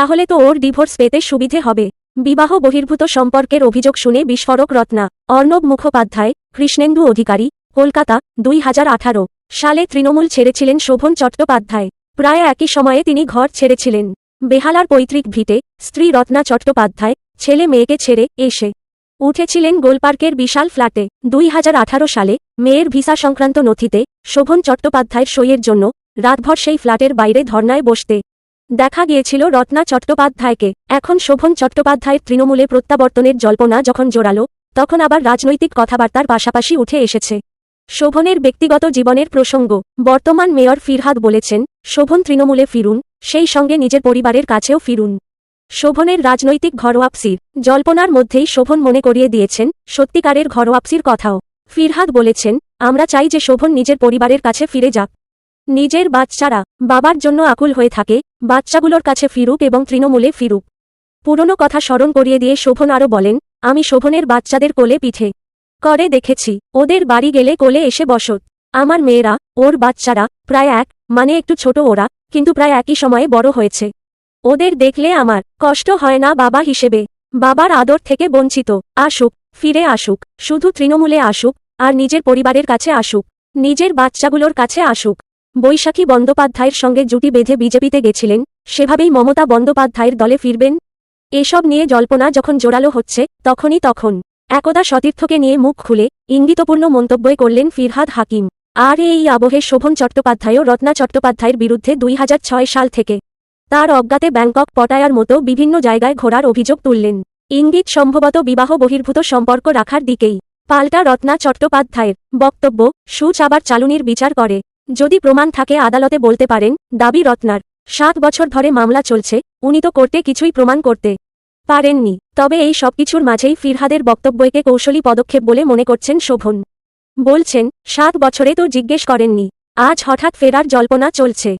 তাহলে তো ওর ডিভোর্স পেতে সুবিধে হবে। বিবাহ বহির্ভূত সম্পর্কের অভিযোগ শুনে বিস্ফোরক রত্না, অর্ণব মুখোপাধ্যায়, কৃষ্ণেন্দু অধিকারী, কলকাতা, দুই হাজার আঠারো সালে তৃণমূল ছেড়েছিলেন শোভন চট্টোপাধ্যায়। প্রায় একই সময়ে তিনি ঘর ছেড়েছিলেন। বেহালার পৈতৃক ভিটে স্ত্রী রত্না চট্টোপাধ্যায়, ছেলে মেয়েকে ছেড়ে এসে উঠেছিলেন গোলপার্কের বিশাল ফ্ল্যাটে। দুই হাজার আঠারো সালে মেয়ের ভিসা সংক্রান্ত নথিতে শোভন চট্টোপাধ্যায়ের সইয়ের জন্য রাতভর সেই ফ্ল্যাটের বাইরে ধর্নায় বসতে দেখা গিয়েছিল রত্না চট্টোপাধ্যায়কে। এখন শোভন চট্টোপাধ্যায়ের তৃণমূলে প্রত্যাবর্তনের জল্পনা যখন জোরালো, তখন আবার রাজনৈতিক কথাবার্তার পাশাপাশি উঠে এসেছে। শোভনের ব্যক্তিগত জীবনের প্রসঙ্গ, বর্তমান মেয়র ফিরহাদ বলেছেন, শোভন তৃণমূলে ফিরুন, সেই সঙ্গে নিজের পরিবারের কাছেও ফিরুন। শোভনের রাজনৈতিক ঘরোয়াপসির জল্পনার মধ্যেই শোভন মনে করিয়ে দিয়েছেন, সত্যিকারের ঘরোয়াপসির কথাও। ফিরহাদ বলেছেন, আমরা চাই যে শোভন নিজের পরিবারের কাছে ফিরে যাক। নিজের বাচ্চারা বাবার জন্য আকুল হয়ে থাকে, বাচ্চাগুলোর কাছে ফিরুক এবং তৃণমূলে ফিরুক। পুরনো কথা স্মরণ করিয়ে দিয়ে শোভন আরও বলেন, আমি শোভনের বাচ্চাদের কোলে পিঠে করে দেখেছি। ওদের বাড়ি গেলে কোলে এসে বসত। আমার মেয়েরা, ওর বাচ্চারা, প্রায় এক মানে একটু ছোট ওরা, কিন্তু প্রায় একই সময়ে বড় হয়েছে। ওদের দেখলে আমার কষ্ট হয় না বাবা হিসেবে। বাবার আদর থেকে বঞ্চিত। আসুক, ফিরে আসুক। শুধু তৃণমূলে আসুক, আর নিজের পরিবারের কাছে আসুক। নিজের বাচ্চাগুলোর কাছে আসুক। বৈশাখী বন্দ্যোপাধ্যায়ের সঙ্গে জুটি বেঁধে বিজেপিতে গেছিলেন, সেভাবেই মমতা বন্দ্যোপাধ্যায়ের দলে ফিরবেন। এসব নিয়ে জল্পনা যখন জোরালো হচ্ছে, তখনই তখন একদা সতীর্থকে নিয়ে মুখ খুলে ইঙ্গিতপূর্ণ মন্তব্যই করলেন ফিরহাদ হাকিম। আর এই আবহে শোভন চট্টোপাধ্যায়ও রত্না চট্টোপাধ্যায়ের বিরুদ্ধে দুই হাজার ছয় সাল থেকে তার অজ্ঞাতে ব্যাংকক পটায়ার মতো বিভিন্ন জায়গায় ঘোরার অভিযোগ তুললেন। ইঙ্গিত সম্ভবত বিবাহ বহির্ভূত সম্পর্ক রাখার দিকেই। পাল্টা রত্না চট্টোপাধ্যায়ের বক্তব্য, সুচ আবার চালুনির বিচার করে। যদি প্রমাণ থাকে আদালতে বলতে পারেন, দাবি রত্নার। সাত বছর ধরে মামলা চলছে, উনি তো করতে কিছুই প্রমাণ করতে পারেননি। তবে এই সবকিছুর মাঝেই ফিরহাদের বক্তব্যকে কৌশলী পদক্ষেপ বলে মনে করছেন শোভন। বলছেন, সাত বছরে তো জিজ্ঞেস করেননি। আজ হঠাৎ ফেরার জল্পনা চলছে।